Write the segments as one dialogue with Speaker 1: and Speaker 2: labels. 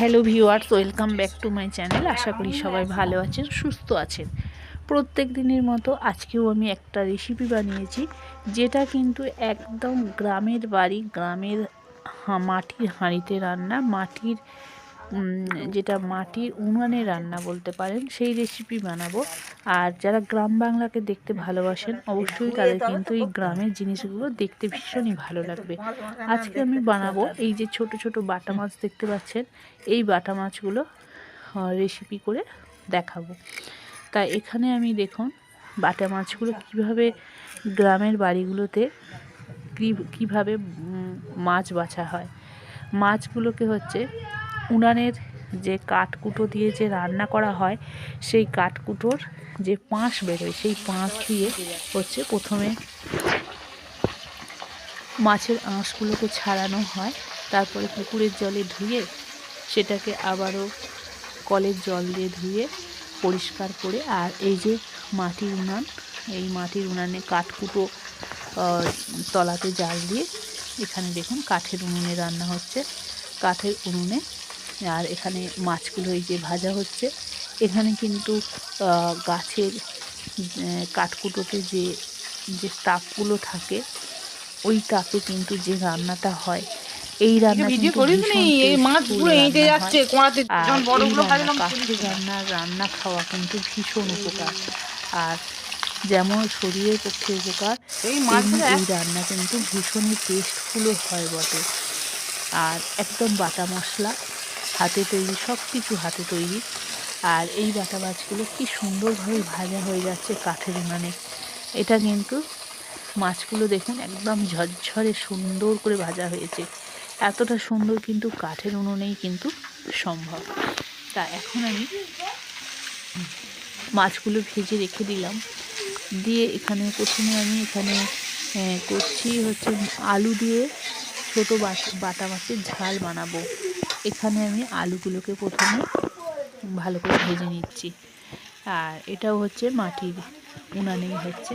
Speaker 1: Hello viewers welcome back to my channel আশা করি সবাই ভালো আছেন, সুস্থ আছেন। প্রত্যেক দিনের মতো আজকেও আমি একটা রেসিপি বানিয়েছি, যেটা কিন্তু একদম গ্রামের বাড়ি, গ্রামের মাটির হাঁড়িতে রান্না, মাটির যেটা মাটির উনুনে রান্না বলতে পারেন, সেই রেসিপি বানাবো। আর যারা গ্রাম বাংলাকে দেখতে ভালোবাসেন, অবশ্যই তাদের কিন্তু এই গ্রামের জিনিসগুলো দেখতে ভীষণই ভালো লাগবে। আজকে আমি বানাবো এই যে ছোট ছোট বাটা মাছ দেখতে পাচ্ছেন, এই বাটা মাছগুলো রেসিপি করে দেখাবো। তাই এখানে আমি দেখুন, বাটা মাছগুলো কীভাবে গ্রামের বাড়িগুলোতে কীভাবে মাছ বাছা হয়। মাছগুলোকে হচ্ছে উনানের যে কাঠকুটো দিয়ে যে রান্না করা হয়, সেই কাঠকুটোর যে পাঁশ বেরোয়, সেই পাঁশ দিয়ে হচ্ছে প্রথমে মাছের আঁশগুলোকে ছাড়ানো হয়, তারপরে পুকুরের জলে ধুয়ে সেটাকে আবারও কলের জল দিয়ে ধুয়ে পরিষ্কার করে, আর এই যে মাটির উনান, এই মাটির উনানে কাঠকুটো তলাতে জাল দিয়ে এখানে দেখুন কাঠের উনুনে রান্না হচ্ছে। কাঠের উনুনে আর এখানে মাছগুলো এই যে ভাজা হচ্ছে। এখানে কিন্তু গাছের কাঠকুটোতে যে যে তাপগুলো থাকে ওই তাপে কিন্তু যে রান্নাটা হয় এই রান্না রান্না খাওয়া কিন্তু ভীষণ উপকার। আর যেমন শরীরের পক্ষে উপকার
Speaker 2: এই
Speaker 1: রান্না কিন্তু ভীষণই টেস্টফুলও হয় বটে। আর একদম বাটা মশলা হাতে তৈরি সব কিছু হাতে তৈরি। আর এই বাটা মাছগুলো কি সুন্দরভাবে ভাজা হয়ে যাচ্ছে কাঠের উনানে। এটা কিন্তু মাছগুলো দেখুন একদম ঝরঝরে সুন্দর করে ভাজা হয়েছে। এতটা সুন্দর কিন্তু কাঠের উনুনেই কিন্তু সম্ভব। তা এখন আমি মাছগুলো ভেজে রেখে দিলাম। দিয়ে এখানে প্রথমে আমি এখানে করছি হচ্ছে আলু দিয়ে ছোটো বাটা মাছের ঝাল বানাবো। এখানে আমি আলুগুলোকে প্রথমে ভালো করে ভেজে নিচ্ছি। আর এটাও হচ্ছে মাটির উনানেই হচ্ছে।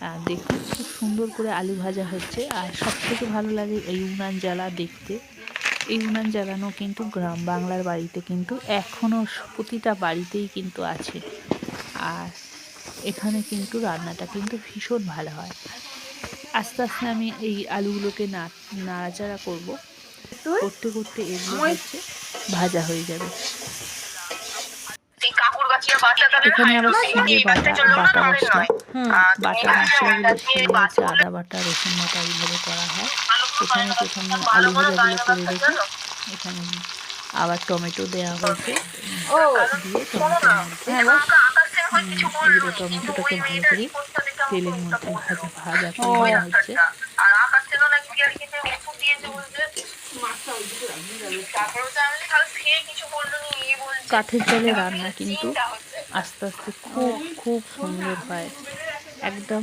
Speaker 1: আর দেখুন, খুব সুন্দর করে আলু ভাজা হচ্ছে। আর সব থেকে ভালো লাগে এই উনান জ্বালা দেখতে। এই উনান জ্বালানো কিন্তু গ্রাম বাংলার বাড়িতে কিন্তু এখনও প্রতিটা বাড়িতেই কিন্তু আছে। আর এখানে কিন্তু রান্নাটা কিন্তু ভীষণ ভালো হয়। আস্তে আস্তে আমি এই আলুগুলোকে না, নাড়াচাড়া করব। করতে করতে এগুলো হচ্ছে ভাজা হয়ে যাবে। এখানে বাটা বাটা মশলা। বাটা মশলাগুলো শিলে হচ্ছে আদা বাটা রসুন বাটা এইভাবে করা হয়। এখানে প্রথমে আলু ভাজাগুলো করে রেখে এখানে আবার টমেটো দেওয়া হয়েছে। দিয়ে মধ্যে। এগুলো টমেটোটাকে ভালো করে তেলের মধ্যে ভাজা ভাজা করে নেওয়া হচ্ছে। কাঠের জলে রান্না কিন্তু আস্তে আস্তে খুব খুব সুন্দর হয়। একদম।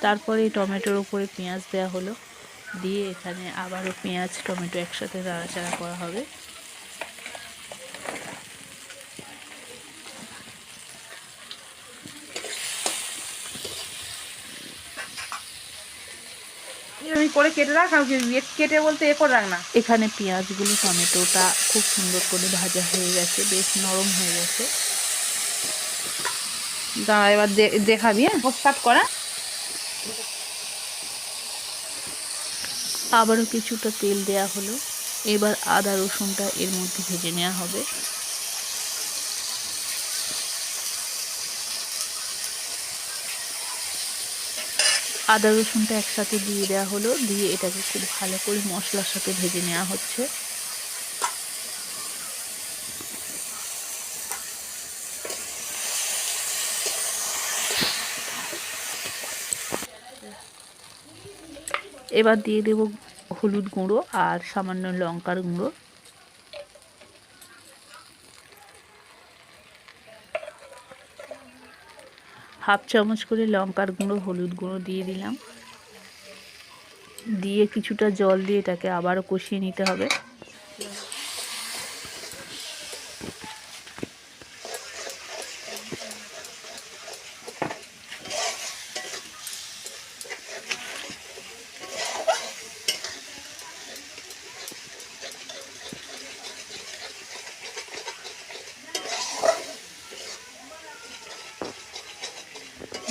Speaker 1: তারপরে টমেটোর উপরে পেঁয়াজ দেওয়া হলো। দিয়ে এখানে আবারও পেঁয়াজ, টমেটো একসাথে নাড়াচাড়া করা হবে।
Speaker 2: আমি করে কেটে রাখ আর ইয়ে কেটে বলতে এ করে রাখ না।
Speaker 1: এখানে পেঁয়াজগুলো টমেটোটা খুব সুন্দর করে ভাজা হয়ে গেছে বেশ নরম হয়ে গেছে।
Speaker 2: দাঁড়া এবার দেখাবি হ্যাঁ? স্টার্ট করা
Speaker 1: আবারও কিছুটা তেল দেয়া হলো। এবার আদা রসুনটা এর মধ্যে ভেজে নেওয়া হবে। আদা রসুনটা একসাথে দিয়ে দেওয়া হলো, দিয়ে এটাকে খুব ভালো করে মশলার সাথে ভেজে নেওয়া হচ্ছে। এবার দিয়ে দেব হলুদ গুঁড়ো আর সামান্য লঙ্কার গুঁড়ো। হাফ চামচ করে লঙ্কার গুঁড়ো, হলুদ গুঁড়ো দিয়ে দিলাম। দিয়ে কিছুটা জল দিয়ে এটাকে আবারও কষিয়ে নিতে হবে।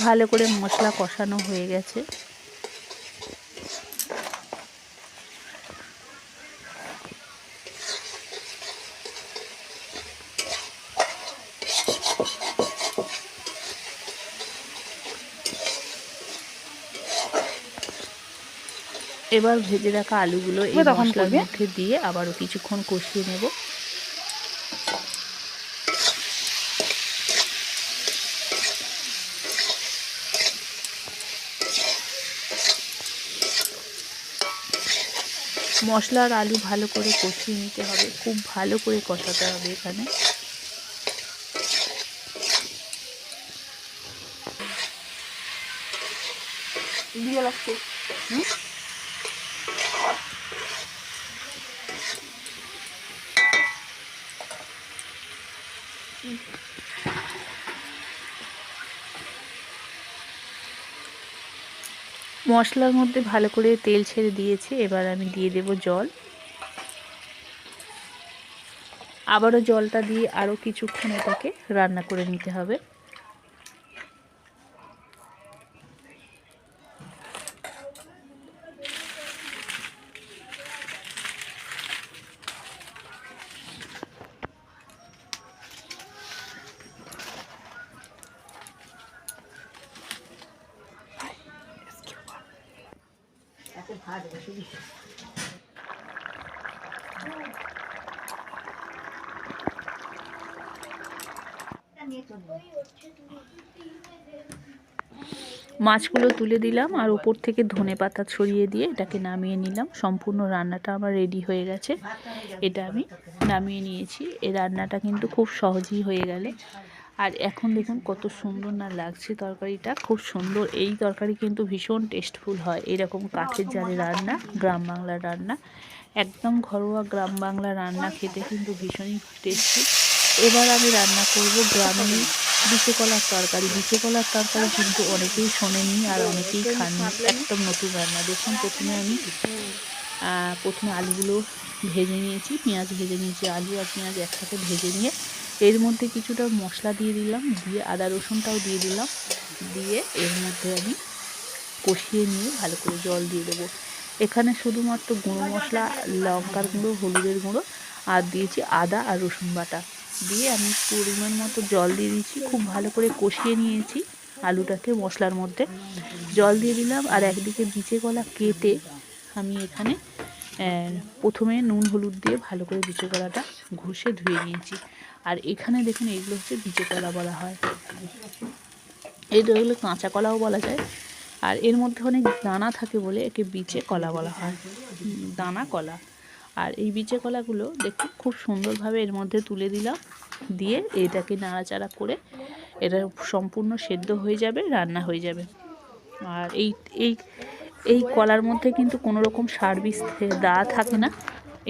Speaker 1: ভালো করে মশলা কষানো হয়ে গেছে। এবার ভেজে রাখা আলুগুলো এই মশলার মধ্যে দিয়ে আবারও কিছুক্ষণ কষিয়ে নেব। মশলা আর আলু ভালো করে কষিয়ে নিতে হবে। খুব ভালো করে কষাতে হবে এখানে।
Speaker 2: লাগছে।
Speaker 1: মশলার মধ্যে ভালো করে তেল ছেড়ে দিয়েছে, এবার আমি দিয়ে দেব জল। আবারও জলটা দিয়ে আরও কিছুক্ষণ এটাকে রান্না করে নিতে হবে। মাছগুলো তুলে দিলাম আর উপর থেকে ধনে পাতা ছড়িয়ে দিয়ে এটাকে নামিয়ে নিলাম। সম্পূর্ণ রান্নাটা আমার রেডি হয়ে গেছে। এটা আমি নামিয়ে নিয়েছি। এই রান্নাটা কিন্তু খুব সহজেই হয়ে গেলে। আর এখন দেখুন কত সুন্দর না লাগছে তরকারিটা। খুব সুন্দর। এই তরকারি কিন্তু ভীষণ টেস্টফুল হয়। এরকম কাঠের জালে রান্না, গ্রাম বাংলার রান্না, একদম ঘরোয়া গ্রাম বাংলা রান্না খেতে কিন্তু ভীষণই টেস্টি এবার আমি রান্না করব গ্রামে বিচে কলার তরকারি। বিচে কলার তরকারি কিন্তু অনেকেই শোনেনি আর অনেকেই খাননি। একদম নতুন রান্না। দেখুন প্রথমে আমি প্রথমে আলুগুলো ভেজে নিয়েছি, পেঁয়াজ ভেজে নিয়েছি, আলু আর পেঁয়াজ একসাথে ভেজে নিয়ে এর মধ্যে কিছুটা মশলা দিয়ে দিলাম, দিয়ে আদা রসুনটাও দিয়ে দিলাম, দিয়ে এর মধ্যে আমি কষিয়ে নিয়ে ভালো করে জল দিয়ে দেবো। এখানে শুধুমাত্র গুঁড়ো মশলা, লঙ্কার গুঁড়ো, হলুদের গুঁড়ো, আর দিয়েছি আদা আর রসুন বাটা। দিয়ে আমি পরিমাণ মতো জল দিয়ে দিয়েছি, খুব ভালো করে কষিয়ে নিয়েছি আলুটাকে মশলার মধ্যে। জল দিয়ে দিলাম, আর একদিকে বিচে কলা কেটে আমি এখানে প্রথমে নুন, হলুদ দিয়ে ভালো করে বিচে কলাটা ঘষে ধুয়ে নিয়েছি। আর এখানে দেখুন এগুলো হচ্ছে বিচে কলা বলা হয়। এটা হলো কাঁচা কলাও বলা যায়। আর এর মধ্যে অনেক দানা থাকে বলে একে বিচে কলা বলা হয়। দানা কলা। আর এই বিচে কলাগুলো দেখুন খুব সুন্দরভাবে এর মধ্যে তুলে দিলাম। দিয়ে এটাকে নাড়াচাড়া করে এটা সম্পূর্ণ সেদ্ধ হয়ে যাবে, রান্না হয়ে যাবে। আর এই এই এই কলার মধ্যে কিন্তু কোনো রকম সার্ভিস দেওয়া থাকে না।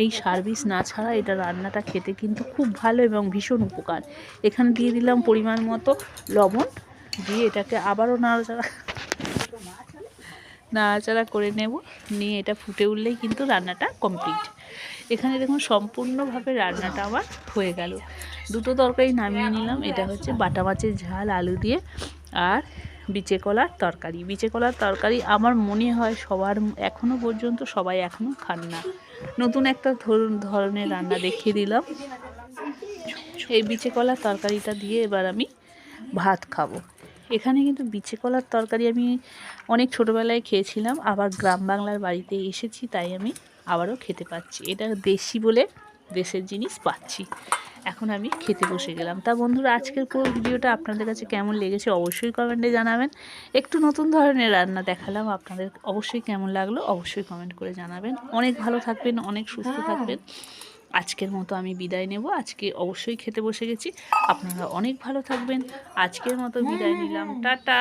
Speaker 1: এই সার্ভিস না ছাড়া এটা রান্নাটা খেতে কিন্তু খুব ভালো এবং ভীষণ উপকার। এখানে দিয়ে দিলাম পরিমাণ মতো লবণ, দিয়ে এটাকে আবারও নাড়াচাড়া নাড়াচাড়া করে নেব। নিয়ে এটা ফুটে উঠলেই কিন্তু রান্নাটা কমপ্লিট এখানে দেখুন সম্পূর্ণভাবে রান্নাটা আমার হয়ে গেল। দুটো তরকারি নামিয়ে নিলাম, এটা হচ্ছে বাটা মাছের ঝাল, আলু দিয়ে আর বিচে কলার তরকারি। বিচে কলার তরকারি আমার মনে হয় সবার এখনও পর্যন্ত সবাই এখনও খান না। নতুন একটা ধরুন ধরনের রান্না দেখিয়ে দিলাম। এই বিচে কলার তরকারিটা দিয়ে এবার আমি ভাত খাব। এখানে কিন্তু বিচে কলার তরকারি আমি অনেক ছোটোবেলায় খেয়েছিলাম, আবার গ্রাম বাংলার বাড়িতে এসেছি, তাই আমি আবারও খেতে পাচ্ছি। এটা দেশি বলে দেশের জিনিস পাচ্ছি। এখন আমি খেতে বসে গেলাম। তা বন্ধুরা আজকের পুরো ভিডিওটা আপনাদের কাছে কেমন লেগেছে অবশ্যই কমেন্টে জানাবেন। একটু নতুন ধরনের রান্না দেখালাম আপনাদের অবশ্যই কেমন লাগল অবশ্যই কমেন্ট করে জানাবেন। অনেক ভালো থাকবেন অনেক সুস্থ থাকবেন। আজকের মতো আমি বিদায় নেব। আজকে অবশ্যই খেতে বসে গেছি। আপনারা অনেক ভালো থাকবেন। আজকের মতো বিদায় নিলাম। টাটা!